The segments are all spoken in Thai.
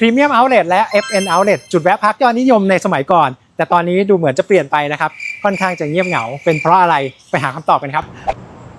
Premium Outlet และ FN Outlet จุดแวะพักยอดนิยมในสมัยก่อน แต่ตอนนี้ดูเหมือนจะเปลี่ยนไปนะครับ ค่อนข้างจะเงียบเหงา เป็นเพราะอะไรไปหาคำตอบกันครับ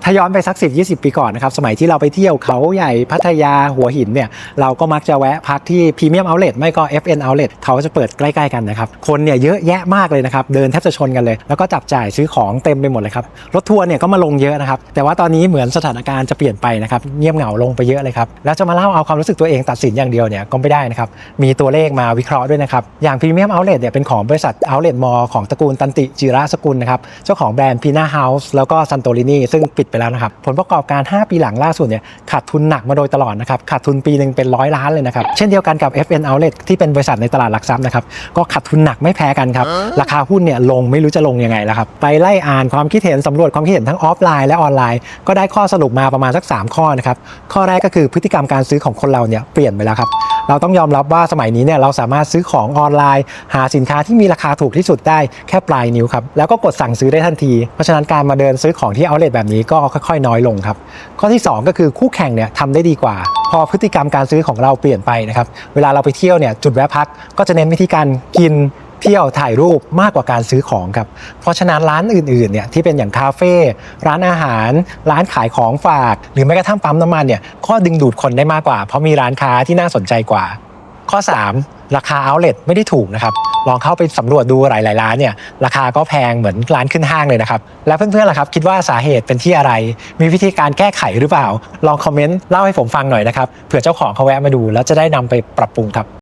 ถ้าย้อนไปสัก 10 20 ปีก่อนนะครับสมัยที่เราไปเที่ยวเขาใหญ่พัทยาหัวหินเนี่ยเราก็มักจะแวะพักที่พรีเมียมเอาท์เลทไม่ก็ FN Outlet เขาจะเปิดใกล้ ๆ กันนะครับ คนเนี่ยเยอะแยะมากเลยนะครับ เดินแทบจะชนกันเลย แล้วก็จับจ่ายซื้อของเต็มไปหมดเลยครับ รถทัวร์เนี่ยก็มาลงเยอะนะครับ แต่ว่าตอนนี้เหมือนสถานการณ์จะเปลี่ยนไปนะครับเงียบเหงาลงไปเยอะเลยครับ แล้วจะมาเล่าเอาความรู้สึกตัวเองตัดสินอย่างเดียวเนี่ยก็ไม่ได้นะครับมีตัวเลขมาวิเคราะห์ด้วยนะครับอย่างพรีเมียมเอาท์เลทเนี่ยเป็นของบริษัทเอาเลมอของตระกูลตันติจิระสกุลนะครับเจ้าของแบรนด์พีนาเฮาส์แล้วก็ซันโตรินีซึ่งปิดไปแล้วนะครับ ผลประกอบการ 5 ปีหลังล่าสุดเนี่ยขาดทุนหนักมาโดยตลอดนะครับ ขาดทุนปีหนึ่งเป็นร้อยล้านเลยนะครับ เช่นเดียวกันกับ FN Outlet ที่เป็นบริษัทในตลาดหลักทรัพย์นะครับ ก็ขาดทุนหนักไม่แพ้กันครับ ราคาหุ้นเนี่ยลงไม่รู้จะลงยังไงแล้วครับ ไปไล่อ่านความคิดเห็นสำรวจความคิดเห็นทั้งออฟไลน์และออนไลน์ ก็ได้ข้อสรุปมาประมาณสัก 3 ข้อนะครับ ข้อแรกก็คือพฤติกรรมการซื้อของคนเราเนี่ยเปลี่ยนไปแล้วครับเราต้องยอมรับว่าสมัยนี้เนี่ยเราสามารถซื้อของออนไลน์ หาสินค้าที่มีราคาถูกที่สุดได้แค่ปลายนิ้วครับแล้วก็กดสั่งซื้อได้ทันที เพราะฉะนั้นการมาเดินซื้อของที่เอาเลทแบบนี้ก็ค่อยๆ น้อยลงครับ ข้อที่ 2 ก็คือคู่แข่งเนี่ยทำได้ดีกว่า พอพฤติกรรมการซื้อของเราเปลี่ยนไปนะครับ เวลาเราไปเที่ยวเนี่ยจุดแวะพักก็จะเน้นวิธีการกินเที่ยวถ่ายรูปมากกว่าการซื้อของครับ เพราะฉะนั้นร้านอื่นๆเนี่ยที่เป็นอย่างคาเฟ่ร้านอาหาร ร้านขายของฝาก หรือแม้กระทั่งปั๊มน้ำมันเนี่ยข้อดึงดูดคนได้มากกว่า เพราะมีร้านค้าที่น่าสนใจกว่า ข้อ 3 ราคา outlet ไม่ได้ถูกนะครับ ลองเข้าไปสำรวจดูหลายๆร้านเนี่ยราคาก็แพงเหมือนร้านขึ้นห้างเลยนะครับ แล้วเพื่อนๆล่ะครับ คิดว่าสาเหตุเป็นที่อะไร มีวิธีการแก้ไขหรือเปล่า ลองคอมเมนต์เล่าให้ผมฟังหน่อยนะครับเผื่อเจ้าของเขาแวะมาดู แล้วจะได้นำไปปรับปรุงครับ